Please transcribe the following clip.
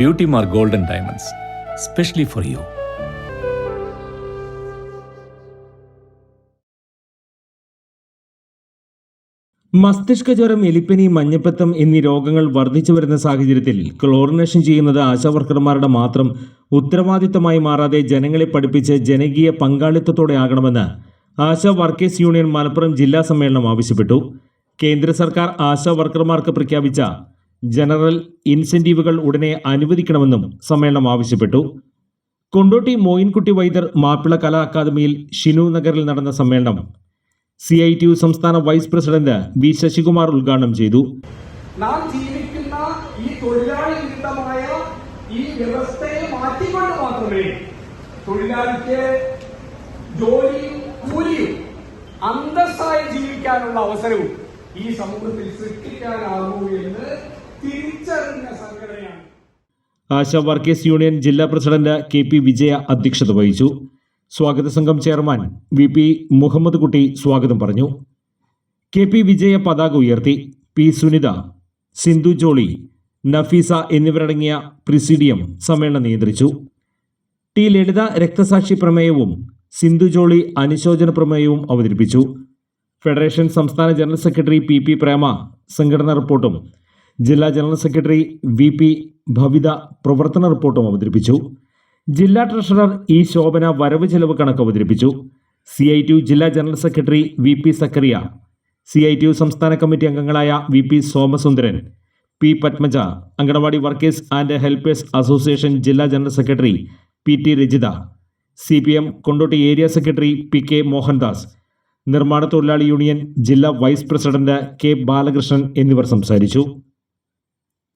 Beauty Mar golden diamonds specially for you മസ്തിഷ്ക ജ്വരം എലിപ്പനി മഞ്ഞപ്പത്തം എന്നീ രോഗങ്ങൾ വർദ്ധിച്ചു വരുന്ന സാഹചര്യത്തിൽ ക്ലോറിനേഷൻ ചെയ്യുന്നത് ആശാവർക്കർമാരുടെ മാത്രം ഉത്തരവാദിത്തമായി മാറാതെ ജനങ്ങളെ പഠിപ്പിച്ച് ജനകീയ പങ്കാളിത്തത്തോടെ ആകണമെന്ന് ആശാ വർക്കേഴ്സ് യൂണിയൻ മലപ്പുറം ജില്ലാ സമ്മേളനം ആവശ്യപ്പെട്ടു. കേന്ദ്ര സർക്കാർ ആശാ വർക്കർമാർക്ക് പ്രഖ്യാപിച്ച ജനറൽ ഇൻസെന്റീവുകൾ ഉടനെ അനുവദിക്കണമെന്നും സമ്മേളനം ആവശ്യപ്പെട്ടു. കൊണ്ടോട്ടി മോയിൻകുട്ടി വൈദ്യർ മാപ്പിള കലാ അക്കാദമിയിൽ ഷിനു നഗറിൽ നടന്ന സമ്മേളനം സി ഐ ടി യു സംസ്ഥാന വൈസ് പ്രസിഡന്റ് വി ശശികുമാർ ഉദ്ഘാടനം ചെയ്തു. നാം ജീവിക്കുന്ന ഈ തൊഴിലാളി വിരുദ്ധമായ ഈ വ്യവസ്ഥയെ മാറ്റിക്കൊണ്ട് മാത്രമേ തൊഴിലാളിക്ക് ജോലിയും കൂലിയും അന്തസ്സായി ജീവിക്കാനുള്ള അവസരവും ഈ സമൂഹത്തിൽ സൃഷ്ടിക്കാനാകൂ എന്ന് തിരിച്ചറിഞ്ഞ സംഘടനയാണ്. ആശ വർക്കേഴ്സ് യൂണിയൻ ജില്ലാ പ്രസിഡന്റ് കെ പി വിജയ അധ്യക്ഷത വഹിച്ചു. സ്വാഗത സംഘം ചെയർമാൻ വി പി മുഹമ്മദ് കുട്ടി സ്വാഗതം പറഞ്ഞു. കെ പി വിജയ പതാക ഉയർത്തി. പി സുനിത സിന്ധു ജോളി നഫീസ എന്നിവരടങ്ങിയ പ്രിസിഡിയം സമ്മേളനം നിയന്ത്രിച്ചു. ടി ലളിത രക്തസാക്ഷി പ്രമേയവും സിന്ധു ജോളി അനുശോചന പ്രമേയവും അവതരിപ്പിച്ചു. ഫെഡറേഷൻ സംസ്ഥാന general secretary P P Prema സംഘടനാ റിപ്പോർട്ടും ജില്ലാ general secretary V P Bhavitha പ്രവർത്തന റിപ്പോർട്ടും അവതരിപ്പിച്ചു. ജില്ലാ ട്രഷറർ ഇ ശോഭന വരവ് ചെലവ് കണക്ക് അവതരിപ്പിച്ചു. സി ഐ ടി ജില്ലാ general secretary V P Zakariya C I T സംസ്ഥാന കമ്മിറ്റി അംഗങ്ങളായ V P Somasundaran P Padmaja anganwadi workers and helpers association ജില്ലാ general secretary P T Rajitha C P M Kondotty area secretary P K Mohandas നിർമ്മാണ തൊഴിലാളി union ജില്ലാ vice president K Balakrishnan എന്നിവർ സംസാരിച്ചു.